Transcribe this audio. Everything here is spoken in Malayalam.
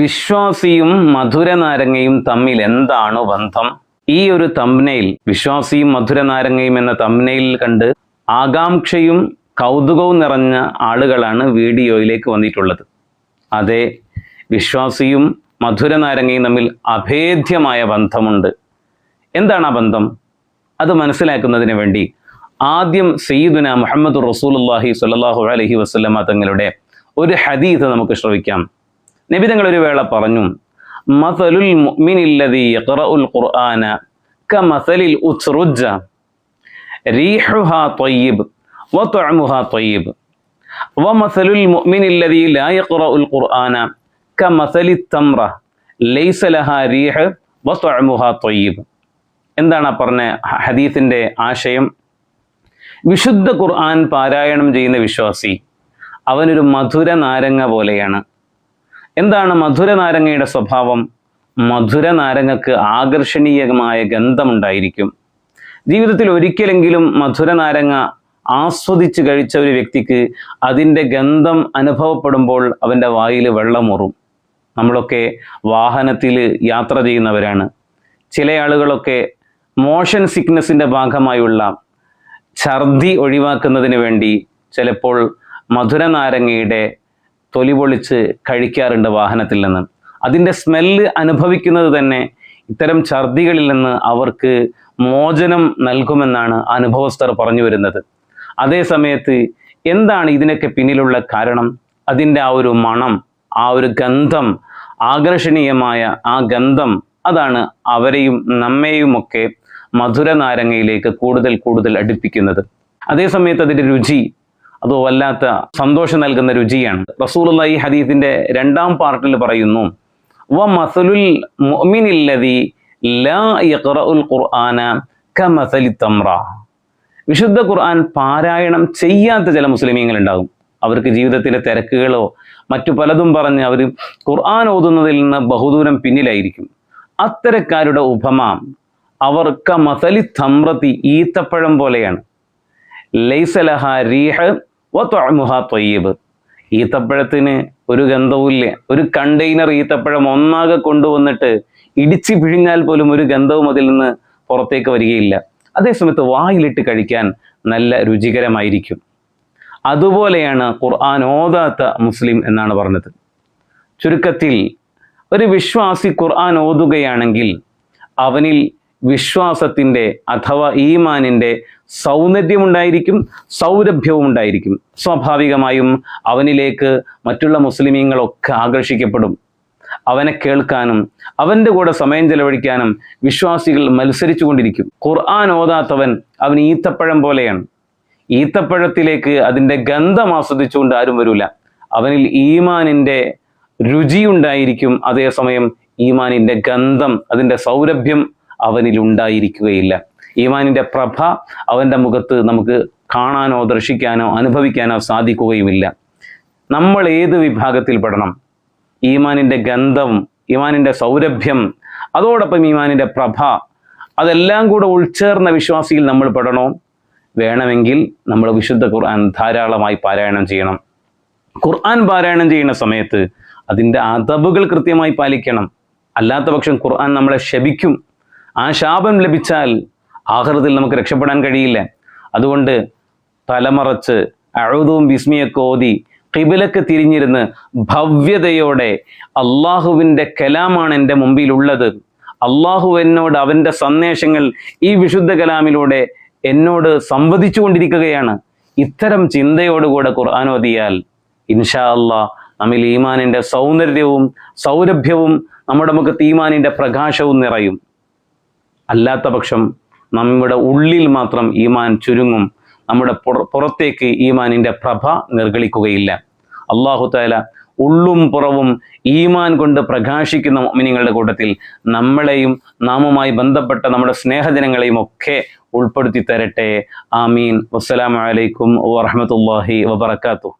വിശ്വാസിയും മധുരനാരങ്ങയും തമ്മിൽ എന്താണ് ബന്ധം? ഈ ഒരു തമ്നയിൽ വിശ്വാസിയും മധുരനാരങ്ങയും എന്ന തമ്നയിൽ കണ്ട് ആകാംക്ഷയും കൗതുകവും നിറഞ്ഞ ആളുകളാണ് വീഡിയോയിലേക്ക് വന്നിട്ടുള്ളത്. അതെ വിശ്വാസിയും മധുരനാരങ്ങയും തമ്മിൽ അഭേദ്യമായ ബന്ധമുണ്ട്. എന്താണ് ആ ബന്ധം? അത് മനസ്സിലാക്കുന്നതിന് വേണ്ടി ആദ്യം സയ്യിദുന മുഹമ്മദ് റസൂലുള്ളാഹി സ്വല്ലല്ലാഹു അലൈഹി വസല്ലമ തങ്ങളുടെ ഒരു ഹദീത് നമുക്ക് ശ്രവിക്കാം. നബി തങ്ങൾ ഒരു വേള പറഞ്ഞു മസലുൽ ഖുർആന ലാ യഖറഉൽ ഖുർആന തംറ ലൈസ ലഹാ റീഹ് എന്താണ് പറഞ്ഞ ഹദീസിന്റെ ആശയം? വിശുദ്ധ ഖുർആൻ പാരായണം ചെയ്യുന്ന വിശ്വാസി അവനൊരു മധുര നാരങ്ങ പോലെയാണ്. എന്താണ് മധുര നാരങ്ങയുടെ സ്വഭാവം? മധുര നാരങ്ങക്ക് ആകർഷണീയമായ ഗന്ധമുണ്ടായിരിക്കും. ജീവിതത്തിൽ ഒരിക്കലെങ്കിലും മധുര നാരങ്ങ ആസ്വദിച്ച് കഴിച്ച ഒരു വ്യക്തിക്ക് അതിന്റെ ഗന്ധം അനുഭവപ്പെടുമ്പോൾ അവന്റെ വായിൽ വെള്ളമുറും. നമ്മളൊക്കെ വാഹനത്തിൽ യാത്ര ചെയ്യുന്നവരാണ്. ചില ആളുകളൊക്കെ മോഷൻ സിക്നസിന്റെ ഭാഗമായുള്ള ഛർദി ഒഴിവാക്കുന്നതിന് വേണ്ടി ചിലപ്പോൾ മധുര നാരങ്ങയുടെ തൊലി പൊളിച്ച് കഴിക്കാറുണ്ട് വാഹനത്തിൽ നിന്ന്. അതിന്റെ സ്മെല്ല് അനുഭവിക്കുന്നത് തന്നെ ഇത്തരം ഛർദികളിൽ നിന്ന് അവർക്ക് മോചനം നൽകുമെന്നാണ് അനുഭവസ്ഥർ പറഞ്ഞു വരുന്നത്. അതേ സമയത്ത് എന്താണ് ഇതിനൊക്കെ പിന്നിലുള്ള കാരണം? അതിന്റെ ആ ഒരു മണം ആ ഒരു ഗന്ധം ആകർഷണീയമായ ആ ഗന്ധം അതാണ് അവരെയും നമ്മെയുമൊക്കെ മധുര നാരങ്ങയിലേക്ക് കൂടുതൽ കൂടുതൽ അടുപ്പിക്കുന്നത്. അതേസമയത്ത് അതിന്റെ രുചി അത് വല്ലാത്ത സന്തോഷം നൽകുന്ന രുചിയാണ്. റസൂലുള്ള ഈ ഹദീസിന്റെ രണ്ടാം പാർട്ടിൽ പറയുന്നു വ മസലുൽ ലാ ഖുർആന കമസലി വിശുദ്ധ ഖുർആൻ പാരായണം ചെയ്യാത്ത ചില മുസ്ലിമീങ്ങൾ ഉണ്ടാകും അവർക്ക് ജീവിതത്തിലെ തിരക്കുകളോ മറ്റു പലതും പറഞ്ഞ് അവർ ഖുർആൻ ഓതുന്നതിൽ നിന്ന് ബഹുദൂരം പിന്നിലായിരിക്കും. അത്തരക്കാരുടെ ഉപമ അവർ മസലി തമ്രത്തി ഈത്തപ്പഴം പോലെയാണ്. ലൈസലഹ റീഹ് ത്വയ്യബ് ഈത്തപ്പഴത്തിന് ഒരു ഗന്ധവുമില്ല. ഒരു കണ്ടെയ്നർ ഈത്തപ്പഴം ഒന്നാകെ കൊണ്ടുവന്നിട്ട് ഇടിച്ചു പിഴിഞ്ഞാൽ പോലും ഒരു ഗന്ധവും അതിൽ നിന്ന് പുറത്തേക്ക് വരികയില്ല. അതേസമയത്ത് വായിലിട്ട് കഴിക്കാൻ നല്ല രുചികരമായിരിക്കും. അതുപോലെയാണ് ഖുർആൻ ഓതാത്ത മുസ്ലിം എന്നാണ് പറഞ്ഞത്. ചുരുക്കത്തിൽ ഒരു വിശ്വാസി ഖുർആൻ ഓതുകയാണെങ്കിൽ അവനിൽ വിശ്വാസത്തിന്റെ അഥവാ ഈമാനിന്റെ സൗന്ദര്യമുണ്ടായിരിക്കും സൗരഭ്യവും ഉണ്ടായിരിക്കും സ്വാഭാവികമായും അവനിലേക്ക് മറ്റുള്ള മുസ്ലിമീങ്ങളൊക്കെ ആകർഷിക്കപ്പെടും. അവനെ കേൾക്കാനും അവന്റെ കൂടെ സമയം ചെലവഴിക്കാനും വിശ്വാസികൾ മത്സരിച്ചു കൊണ്ടിരിക്കും ഖുർആൻ ഓതാത്തവൻ അവൻ ഈത്തപ്പഴം പോലെയാണ്. ഈത്തപ്പഴത്തിലേക്ക് അതിന്റെ ഗന്ധം ആസ്വദിച്ചുകൊണ്ട് ആരും വരില്ല അവനിൽ ഈമാനിന്റെ രുചിയുണ്ടായിരിക്കും. അതേസമയം ഈമാനിന്റെ ഗന്ധം അതിന്റെ സൗരഭ്യം അവനിൽ ഉണ്ടായിരിക്കുകയില്ല ഈമാനിന്റെ പ്രഭ അവന്റെ മുഖത്ത് നമുക്ക് കാണാനോ ദർശിക്കാനോ അനുഭവിക്കാനോ സാധിക്കുകയുമില്ല. നമ്മൾ ഏത് വിഭാഗത്തിൽ പെടണം? ഈമാനിന്റെ ഗന്ധം ഈമാനിന്റെ സൗരഭ്യം അതോടൊപ്പം ഈമാനിന്റെ പ്രഭ അതെല്ലാം കൂടെ ഉൾച്ചേർന്ന വിശ്വാസിയിൽ നമ്മൾ പെടണോ? വേണമെങ്കിൽ നമ്മൾ വിശുദ്ധ ഖുർആൻ ധാരാളമായി പാരായണം ചെയ്യണം. ഖുർആൻ പാരായണം ചെയ്യുന്ന സമയത്ത് അതിന്റെ അതബുകൾ കൃത്യമായി പാലിക്കണം. അല്ലാത്ത പക്ഷം ഖുർആൻ നമ്മളെ ശപിക്കും. ആ ശാപം ലഭിച്ചാൽ ആഹൃത്തിൽ നമുക്ക് രക്ഷപ്പെടാൻ കഴിയില്ല. അതുകൊണ്ട് തലമറച്ച് അഴുതവും വിസ്മിയൊക്കെ ഓതി കിബിലക്ക് തിരിഞ്ഞിരുന്ന് ഭവ്യതയോടെ അള്ളാഹുവിന്റെ കലാമാണ് എന്റെ മുമ്പിലുള്ളത്. അള്ളാഹു എന്നോട് അവന്റെ സന്ദേശങ്ങൾ ഈ വിശുദ്ധ കലാമിലൂടെ എന്നോട് സംവദിച്ചു കൊണ്ടിരിക്കുകയാണ്. ഇത്തരം ചിന്തയോടുകൂടെ ഖുർആൻ ഓതിയാൽ ഇൻഷാ അള്ളാഹ് നമ്മിൽ ഈമാനിന്റെ സൗന്ദര്യവും സൗരഭ്യവും നമ്മുടെ മുഖത്ത് ഈമാനിന്റെ പ്രകാശവും നിറയും. അല്ലാത്ത പക്ഷം നമ്മുടെ ഉള്ളിൽ മാത്രം ഈമാൻ ചുരുങ്ങും നമ്മുടെ പുറ- പുറത്തേക്ക് ഈമാനിന്റെ പ്രഭ നിർഗളിക്കുകയില്ല. അള്ളാഹു താല ഉള്ളും പുറവും ഈമാൻ കൊണ്ട് പ്രകാശിക്കുന്ന മോമിനിങ്ങളുടെ കൂട്ടത്തിൽ നമ്മളെയും നാമുമായി ബന്ധപ്പെട്ട നമ്മുടെ സ്നേഹജനങ്ങളെയും ഒക്കെ ഉൾപ്പെടുത്തി തരട്ടെ. ആമീൻ. വസ്സലാമലൈക്കും വാഹമത്തല്ലാഹി വബർക്കാത്തു